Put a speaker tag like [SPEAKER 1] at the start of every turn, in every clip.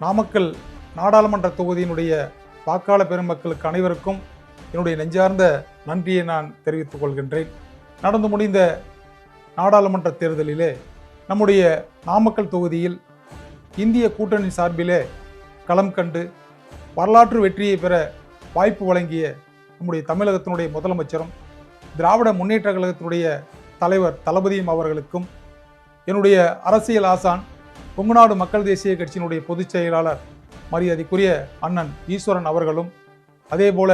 [SPEAKER 1] நாமக்கல் நாடாளுமன்ற தொகுதியினுடைய வாக்காளர் பெருமக்களுக்கு அனைவருக்கும் என்னுடைய நெஞ்சார்ந்த நன்றியை நான் தெரிவித்துக் கொள்கின்றேன். நடந்து முடிந்த நாடாளுமன்ற தேர்தலிலே நம்முடைய நாமக்கல் தொகுதியில் இந்திய கூட்டணி சார்பிலே களம் கண்டு வரலாற்று வெற்றியை பெற வாய்ப்பு வழங்கிய நம்முடைய தமிழகத்தினுடைய முதலமைச்சரும் திராவிட முன்னேற்ற கழகத்தினுடைய தலைவர் தளபதியும் அவர்களுக்கும் என்னுடைய அரசியல் ஆசான் கொங்குநாடு மக்கள் தேசிய கட்சியினுடைய பொதுச் செயலாளர் மரியாதைக்குரிய அண்ணன் ஈஸ்வரன் அவர்களும் அதேபோல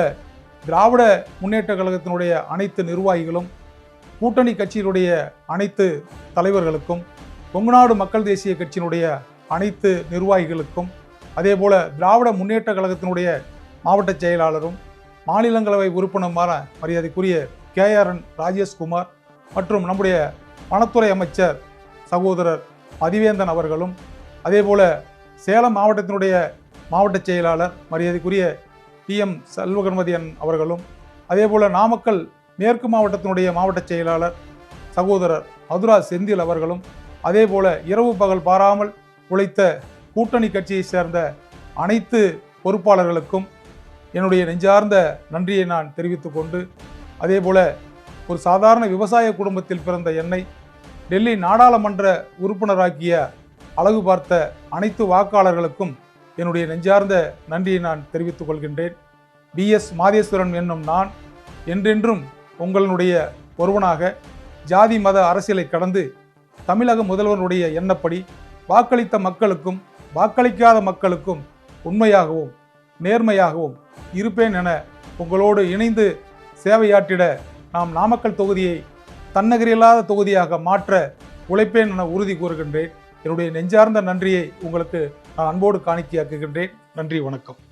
[SPEAKER 1] திராவிட முன்னேற்ற கழகத்தினுடைய அனைத்து நிர்வாகிகளும் கூட்டணி கட்சியினுடைய அனைத்து தலைவர்களுக்கும் கொங்குநாடு மக்கள் தேசிய கட்சியினுடைய அனைத்து நிர்வாகிகளுக்கும் அதேபோல திராவிட முன்னேற்ற கழகத்தினுடைய மாவட்ட செயலாளரும் மாநிலங்களவை உறுப்பினருமான மரியாதைக்குரிய கே ஆர் என் ராஜேஷ்குமார் மற்றும் நம்முடைய வனத்துறை அமைச்சர் சகோதரர் மதிவேந்தன் அவர்களும் அதே போல் சேலம் மாவட்டத்தினுடைய மாவட்ட செயலாளர் மரியாதைக்குரிய டி எம் செல்வகணபதியன் அவர்களும் அதேபோல நாமக்கல் மேற்கு மாவட்டத்தினுடைய மாவட்ட செயலாளர் சகோதரர் மதுரா செந்தில் அவர்களும் அதேபோல இரவு பகல் பாராமல் உழைத்த கூட்டணி கட்சியை சேர்ந்த அனைத்து பொறுப்பாளர்களுக்கும் என்னுடைய நெஞ்சார்ந்த நன்றியை நான் தெரிவித்துக்கொண்டு கொண்டு அதேபோல ஒரு சாதாரண விவசாய குடும்பத்தில் பிறந்த என்னை டெல்லி நாடாளுமன்ற உறுப்பினராக்கிய அழகு பார்த்த அனைத்து வாக்காளர்களுக்கும் என்னுடைய நெஞ்சார்ந்த நன்றியை நான் தெரிவித்துக் கொள்கின்றேன். பி எஸ் மாதேஸ்வரன் என்னும் நான் என்றென்றும் உங்களுடைய ஒருவனாக ஜாதி மத அரசியலை கடந்து தமிழக முதல்வருடைய எண்ணப்படி வாக்களித்த மக்களுக்கும் வாக்களிக்காத மக்களுக்கும் உண்மையாகவும் நேர்மையாகவும் இருப்பேன் என உங்களோடு இணைந்து சேவையாற்றிட நாம் நாமக்கல் தொகுதியை தன்னகரில்லாத தொகுதியாக மாற்ற உழைப்பேன் என உறுதி கூறுகின்றேன். என்னுடைய நெஞ்சார்ந்த நன்றியை உங்களுக்கு நான் அன்போடு காணிக்கையாக்குகின்றேன். நன்றி வணக்கம்.